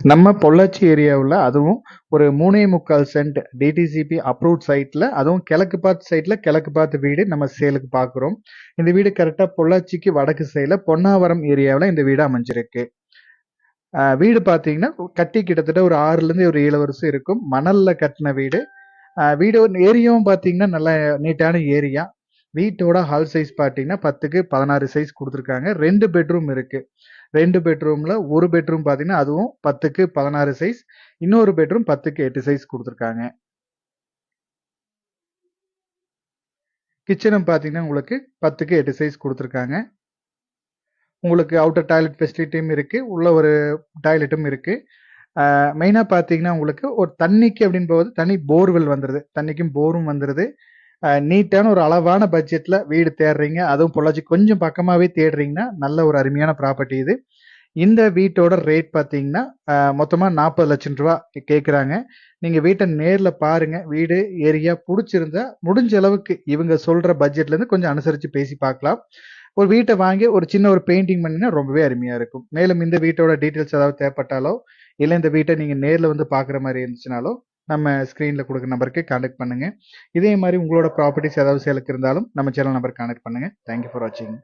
நம்ம பொள்ளாச்சி ஏரியாவில் அதுவும் ஒரு மூணே முக்கால் சென்ட் டிடிசிபி அப்ரூவ்ட் சைட்டில் அதுவும் கிழக்கு பார்த்து சைட்டில் கிழக்கு பார்த்து வீடு நம்ம சேலுக்கு பார்க்குறோம் இந்த வீடு கரெக்டாக பொள்ளாச்சிக்கு வடக்கு சைடில் பொன்னாவரம் ஏரியாவில் இந்த வீடு அமைஞ்சிருக்கு. வீடு பார்த்தீங்கன்னா கட்டி கிட்டத்தட்ட ஒரு ஆறுலேருந்து ஒரு ஏழு வருஷம் இருக்கும். மணலில் கட்டின வீடு. வீடு ஏரியாவும் பார்த்தீங்கன்னா நல்ல நீட்டான ஏரியா. வீட்டோட ஹால் சைஸ் பார்த்தீங்கன்னா பத்துக்கு பதினாறு சைஸ் கொடுத்துருக்காங்க. ரெண்டு பெட்ரூம் இருக்கு. ரெண்டு பெட்ரூம்ல ஒரு பெட்ரூம் பார்த்தீங்கன்னா அதுவும் பத்துக்கு பதினாறு சைஸ் இன்னொரு பெட்ரூம் பத்துக்கு எட்டு சைஸ் கொடுத்துருக்காங்க. கிச்சனும் பார்த்தீங்கன்னா உங்களுக்கு பத்துக்கு எட்டு சைஸ் கொடுத்துருக்காங்க. உங்களுக்கு அவுட்டர் டாய்லெட் ஃபெசிலிட்டியும் இருக்குது உள்ள ஒரு டாய்லெட்டும் இருக்கு. மெயினாக பார்த்தீங்கன்னா உங்களுக்கு ஒரு தண்ணிக்கு அப்படின்னு போது தனி போர்வெல் வந்துடுது தண்ணிக்கும் போரும் வந்துடுது நீட்டான ஒரு அளவான பட்ஜெட்ல வீடு தேடுறீங்க. அதுவும் பொள்ளாச்சி கொஞ்சம் பக்கமாவே தேடுறீங்கன்னா நல்ல ஒரு அருமையான ப்ராப்பர்ட்டி இது. இந்த வீட்டோட ரேட் பார்த்தீங்கன்னா மொத்தமாக நாற்பது லட்சம் ரூபா கேட்குறாங்க நீங்கள் வீட்டை நேரில் பாருங்கள் வீடு ஏரியா பிடிச்சிருந்தா முடிஞ்ச அளவுக்கு இவங்க சொல்கிற பட்ஜெட்லேருந்து கொஞ்சம் அனுசரித்து பேசி பார்க்கலாம். ஒரு வீட்டை வாங்கி ஒரு சின்ன ஒரு பெயிண்டிங் பண்ணினா ரொம்பவே அருமையாக இருக்கும். மேலும் இந்த வீட்டோட டீட்டெயில்ஸ் ஏதாவது தேவைப்பட்டாலோ இல்லை இந்த வீட்டை நீங்கள் நேரில் வந்து பார்க்குற மாதிரி இருந்துச்சுனாலோ நம்ம ஸ்க்ரீனில் கொடுக்குற நம்பருக்கு காண்டக்ட் பண்ணுங்கள் இதே மாதிரி உங்களோட ப்ராப்பர்ட்டிஸ் ஏதாவது சேலுக்கு இருந்தாலும் நம்ம சேனல் நம்பர் கான்டாக்ட் பண்ணுங்கள் தேங்க்யூ ஃபார் வாட்சிங்